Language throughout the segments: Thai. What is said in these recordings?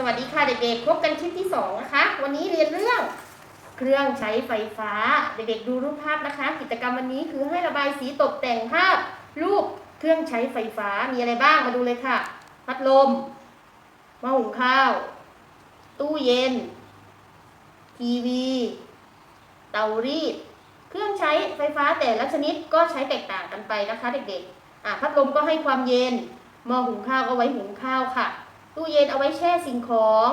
สวัสดีค่ะเด็กๆ พบกันคลิปที่ 2 นะคะ วันนี้เรียนเรื่องเครื่องใช้ไฟฟ้า เด็กๆ ดูรูปภาพนะคะ กิจกรรมวันนี้คือให้ระบายสีตกแต่งภาพ รูปเครื่องใช้ไฟฟ้ามีอะไรบ้างมาดูเลยค่ะ พัดลมหม้อหุงข้าว ตู้เย็น ทีวี เตารีด เครื่องใช้ไฟฟ้าแต่ละชนิดก็ใช้แตกต่างกันไปนะคะ เด็กๆพัดลมก็ให้ความเย็นหม้อหุงข้าวก็ไว้หุงข้าวค่ะ ตู้เย็นเอาไว้แช่สิ่งของ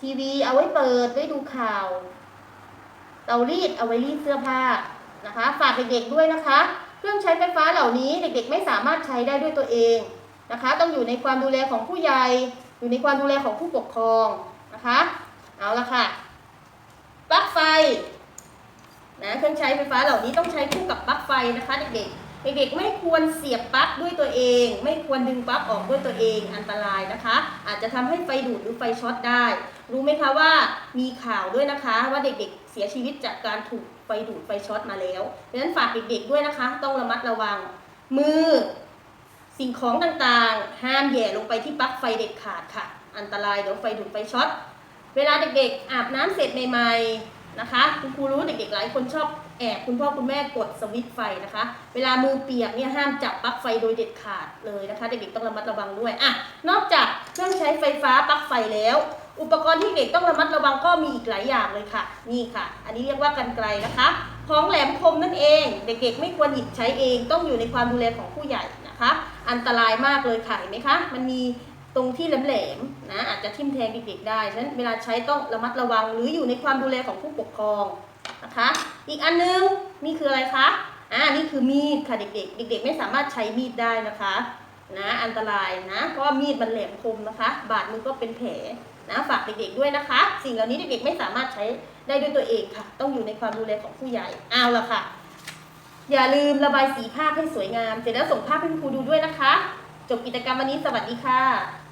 ทีวีเอาไว้เปิดไว้ดูข่าว เตารีดเอาไว้รีดเสื้อผ้านะคะ ฝากเด็กๆด้วยนะคะ เครื่องใช้ไฟฟ้าเหล่านี้เด็กๆ ไม่สามารถใช้ได้ด้วยตัวเองนะคะ ต้องอยู่ในความดูแลของผู้ใหญ่ อยู่ในความดูแลของผู้ปกครองนะคะ เอาละค่ะ ปลั๊กไฟนะเครื่องใช้ไฟฟ้าเหล่านี้ต้องใช้คู่กับปลั๊กไฟนะคะเด็กๆ เด็กๆไม่ควรเสียบปลั๊กด้วยตัวเอง ไม่ควรดึงปลั๊กออกด้วยตัวเองอันตรายนะคะ อาจจะทำให้ไฟดูดหรือไฟช็อตได้ รู้ไหมคะว่ามีข่าวด้วยนะคะ ว่าเด็กๆเสียชีวิตจากการถูกไฟดูดไฟช็อตมาแล้วดังนั้นฝากเด็กๆด้วยนะคะ ต้องระมัดระวัง มือ สิ่งของต่างๆ ห้ามแย่ลงไปที่ปลั๊กไฟเด็ดขาดค่ะ อันตรายเดี๋ยวไฟดูดไฟช็อตเวลาเด็กๆ อาบน้ำเสร็จใหม่ๆ นะคะคุณครูรู้เด็กๆหลายคนชอบแอบคุณพ่อคุณแม่กดสวิตไฟนะคะ เวลามือเปียกเนี่ยห้ามจับปลั๊กไฟโดยเด็ดขาดเลยนะคะเด็กๆต้องระมัดระวังด้วยอะนอกจากเครื่องใช้ไฟฟ้าปลั๊กไฟแล้ว อุปกรณ์ที่เด็กต้องระมัดระวังก็มีอีกหลายอย่างเลยค่ะ นี่ค่ะ อันนี้เรียกว่ากันไกลนะคะของแหลมคมนั่นเอง เด็กๆไม่ควรหยิบใช้เองต้องอยู่ในความดูแลของผู้ใหญ่นะคะ อันตรายมากเลยค่ะเห็นไหมคะมันมี ตรงที่แหลมๆนะอาจจะทิ่มแทงเด็กๆได้ฉะนั้นเวลาใช้ต้องระมัดระวังหรืออยู่ในความดูแลของผู้ปกครองนะคะ อีกอันนึงนี่คืออะไรคะอ่านี่คือมีดค่ะเด็กๆ เด็ก ๆ ไม่สามารถใช้มีดได้นะคะนะอันตรายนะเพราะว่ามีดมันแหลมคมนะคะ บาดมือก็เป็นแผลนะฝากเด็กๆด้วยนะคะ สิ่งเหล่านี้เด็กๆไม่สามารถใช้ได้ด้วยตัวเองค่ะ ต้องอยู่ในความดูแลของผู้ใหญ่เอาละค่ะ อย่าลืมระบายสีภาพให้สวยงาม เสร็จแล้วส่งภาพให้คุณครูดูด้วยนะคะ จบกิจกรรมวันนี้สวัสดีค่ะ